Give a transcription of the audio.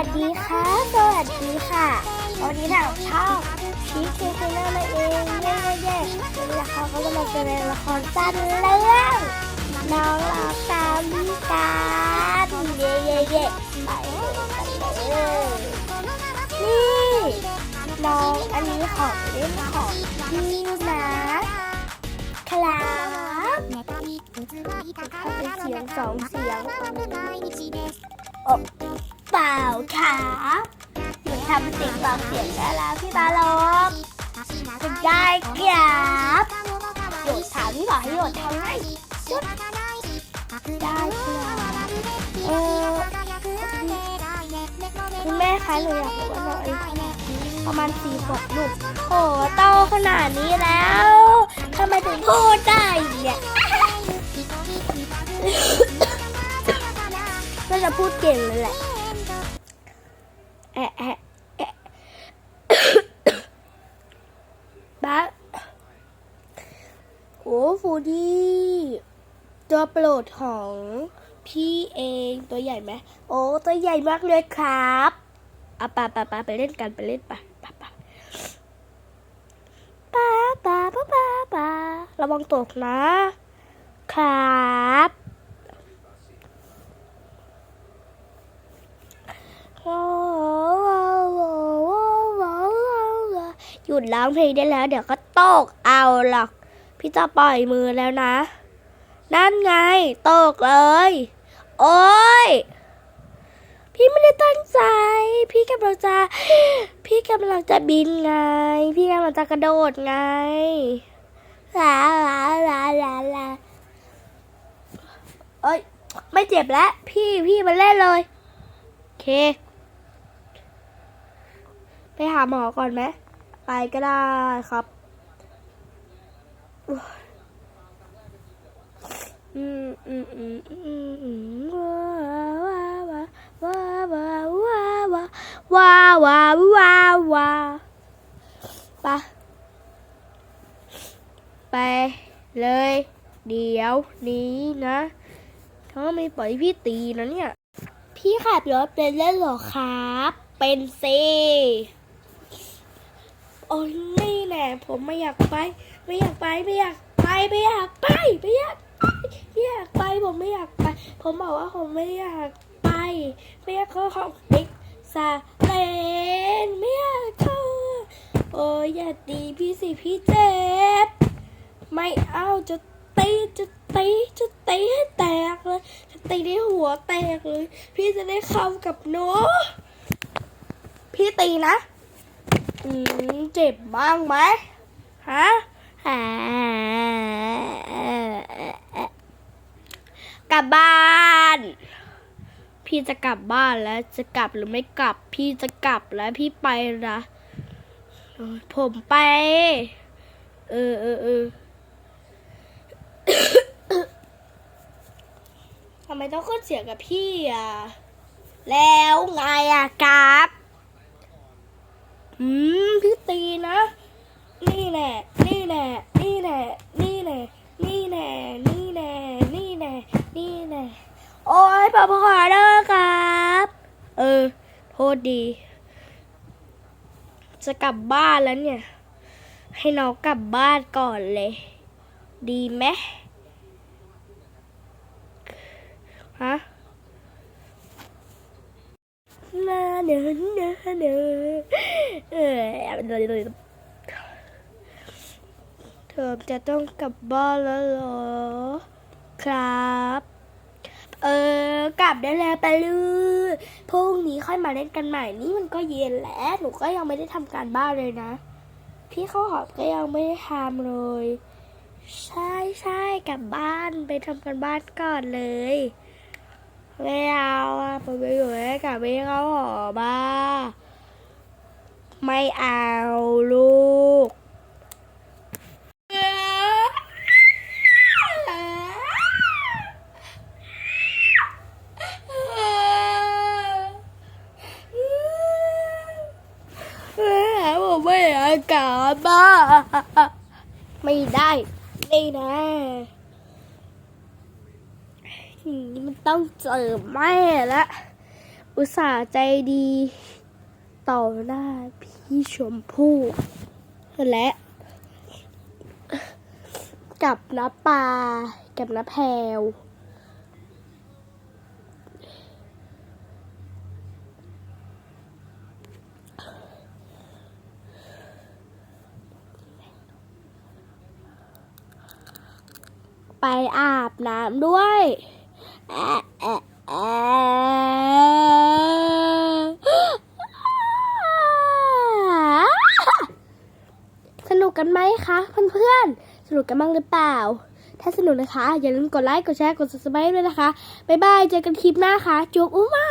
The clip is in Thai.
วัสดีค่ะ สวัสดีค่ะ วันนี้ทาชองพีคเคเนอร์มาเองเย้เย้เย้วันนี้นะคะก็จะมาแสดงละครสั้นเรื่องน้องรักตามการเย้เย้เย้ไปเลยกันเลยนี่น้องอันนี้ของเล่นของพี่นะครับเป็นเสียงสองเสียงโอ้ ล่าครับหนูทำเสียงสองเสียงได้แล้วพี่บาลงจะได้ครับหยุดถามพี่บอกให้หยุดทำให้หยุดได้ครับเออคุณแม่คะหนูอยากรู้ว่าน้องอายุประมาณสี่ขวบลูกโอ้โตขนาดนี้แล้วทำไมถึงพูดได้เนี่ย บ้าโอ้ฟูดี้ตัวโปรดของพี่เองตัวใหญ่ไหมโอ้ตัวใหญ่มากเลยครับเอาปาปาปาไปเล่นกันไปเล่นปะปาปาปาปาปาปาระวังตกนะ ครับ ร้องเพลงได้แล้ว เดี๋ยวก็ตกเอาหรอก พี่จะปล่อยมือแล้วนะ นั่นไงตกเลย โอ้ยพี่ไม่ได้ตั้งใจ พี่กำลังจะพี่กำลังจะบินไง พี่กำลังจะกระโดดไงลาลาลาลาลาเอ้ยไม่เจ็บแล้วพี่พี่มาเล่นเลย โอเค ไปหาหมอก่อนไหม ไปก็ได้ครับ อืมอืมอืมอืมอืมว้าวว้าวว้าวว้าวว้าวว้าวว้าวว้าวไปไปเลย เดี๋ยวนี้นะถ้าไม่ปล่อยพี่ตีนะเนี่ย พี่ขับรถเป็นเล่นเหรอครับ เป็นเซ โอ้ยนี่แน่ผมไม่อยากไป ไม่อยากไปไม่อยากไปไม่อยากไปไม่อยากไปไม่อยากไปผมไม่อยากไป ผมบอกว่าผมไม่อยากไปไม่อยากเข้าของติ๊กซาเลนไม่อยากเข้าโอ้ยอย่าตีพี่สิพี่เจ็บไม่เอาจะตีจะตีจะตีให้แตกเลยจะตีในหัวแตกเลย พี่จะได้เข้ากับหนูพี่ตีนะ อืมเจ็บบ้างไหมฮะกลับบ้าน พี่จะกลับบ้านแล้วจะกลับหรือไม่กลับ พี่จะกลับแล้วพี่ไปนะผมไป เออเออเออทำไมต้องขึ้นเสียงกับพี่อะ แล้วไงอะครับ อืม ตีนะ นี่แหละนี่แหละนี่แหละนี่แหละนี่แหละนี่แหละนี่แหละนี่แหละโอ้ยปอขอเด้อครับ เออ โทษดี จะกลับบ้านแล้วเนี่ย ให้น้องกลับบ้านก่อนเลย ดีไหมฮะนาเนอนอเนอเออ เธอจะต้องกลับบ้านแล้วเหรอ ครับ เออ กลับได้แล้วไปเลยพรุ่งนี้ค่อยมาเล่นกันใหม่ นี่มันก็เย็นแล้ว หนูก็ยังไม่ได้ทำการบ้านเลยนะ พี่ข้าวหอมก็ยังไม่ได้ทำเลย ใช่ใช่กลับบ้านไปทำการบ้านก่อนเลยไม่เอาผมไปอยู่ด้กับพี่เขาหอบ้า ไม่เอาลูกผมไม่อยากกลับบ้าไม่ได้นี่นะทีนี้มันต้องเจอแม่ละ อุตส่าห์ใจดี ต่อหน้าพี่ชมพู่และ กับน้าปากับน้าแพรวไปอาบน้ำด้วยแอะแอะแอะสนุ กันไหมคะเพื่อนๆ สนุกกันบ้างหรือเปล่า ถ้าสนุกนะคะ อย่าลืมกดไลค์ กดแชร์ กด subscribe ด้วยนะคะ บ๊ายบาย เจอกันคลิปหน้าค่ะจุ๊บอุ้มอะ